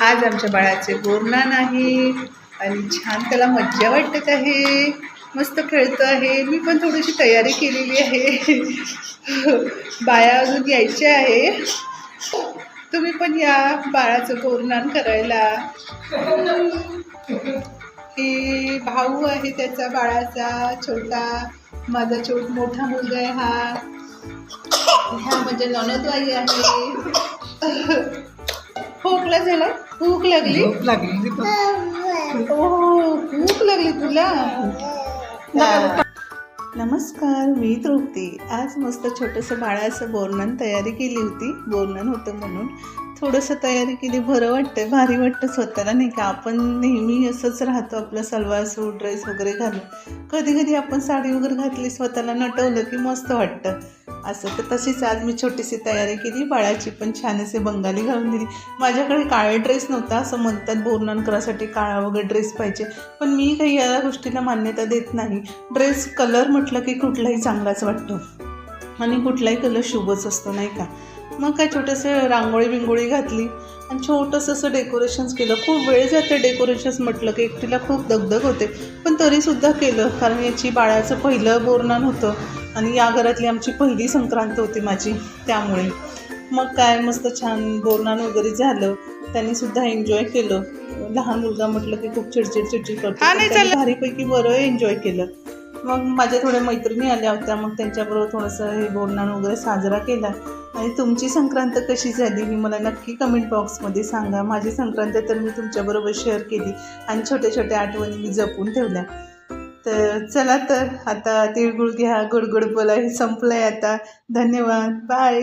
आज आमच्या बाळाचे बोरनान आहे आणि छान त्याला मज्जा वाटत आहे. मस्त खेळतो आहे. मी पण थोडीशी तयारी केलेली आहे. बाया अजून यायच्या आहे. तुम्ही पण या बाळाचं बोरनान करायला. हे भाऊ आहे त्याचा बाळाचा छोटा. माझा छोट मोठा मुलगा आहे हा. ह्या म्हणजे ननदबाई आहे. खोकला झाला भूक लागली? झोप लागली. ओ भूक लागली तुला? नमस्कार मी तृप्ती. आज मस्त छोटंसं बाळाचं बोरनन तयारी केली होती. बोरनन होतं म्हणून थोडंसं तयारी केली. बरं वाटतं भारी वाटतं स्वतःला नाही का? आपण नेहमी असंच राहतो आपलं सलवार सूट ड्रेस वगैरे घालून. कधी कधी आपण साडी वगैरे घातली स्वतःला नटवलं की मस्त वाटतं. असं. तर तशीच आज मी छोटीशी तयारी केली. बाळाची पण छान असे बंगाली घालून दिली. माझ्याकडे काळे ड्रेस नव्हता. असं म्हणतात बोरनानकरासाठी काळा वगैरे ड्रेस पाहिजे. पण मी काही या गोष्टीला मान्यता देत नाही. ड्रेस कलर म्हटलं की कुठलाही चांगलाच वाटतो. आणि कुठलाही कलर शुभच असतो नाही का? मग काय छोटंसं रांगोळी बिंगोळी घातली. आणि छोटंसं असं डेकोरेशन्स केलं. खूप वेळ जाते डेकोरेशन्स म्हटलं की एकटीला खूप दगदग होते. पण तरीसुद्धा केलं. कारण याची बाळाचं पहिलं बोरनान होतं. आणि या घरातली आमची पहिली संक्रांत होती माझी त्यामुळे. मग काय मस्त छान बोरनान वगैरे झालं. त्यांनी सुद्धा एन्जॉय केलं. लहान मुलगा म्हटलं की खूप चिडचिड चिडचिड करतो. भारीपैकी बरं एन्जॉय केलं. मग माझ्या थोड्या मैत्रिणी आल्या होत्या. मग त्यांच्याबरोबर थोडंसं हे बोरनान वगैरे साजरा केला. आणि तुमची संक्रांत कशी झाली ही मला नक्की कमेंट बॉक्समध्ये सांगा. माझी संक्रांत तर मी तुमच्याबरोबर शेअर केली. आणि छोट्या छोट्या आठवणी मी जपून ठेवल्या. तर चला तर आता तिळगुळ घ्या गुडगुड बोला हे संपलं आहे आता. धन्यवाद. बाय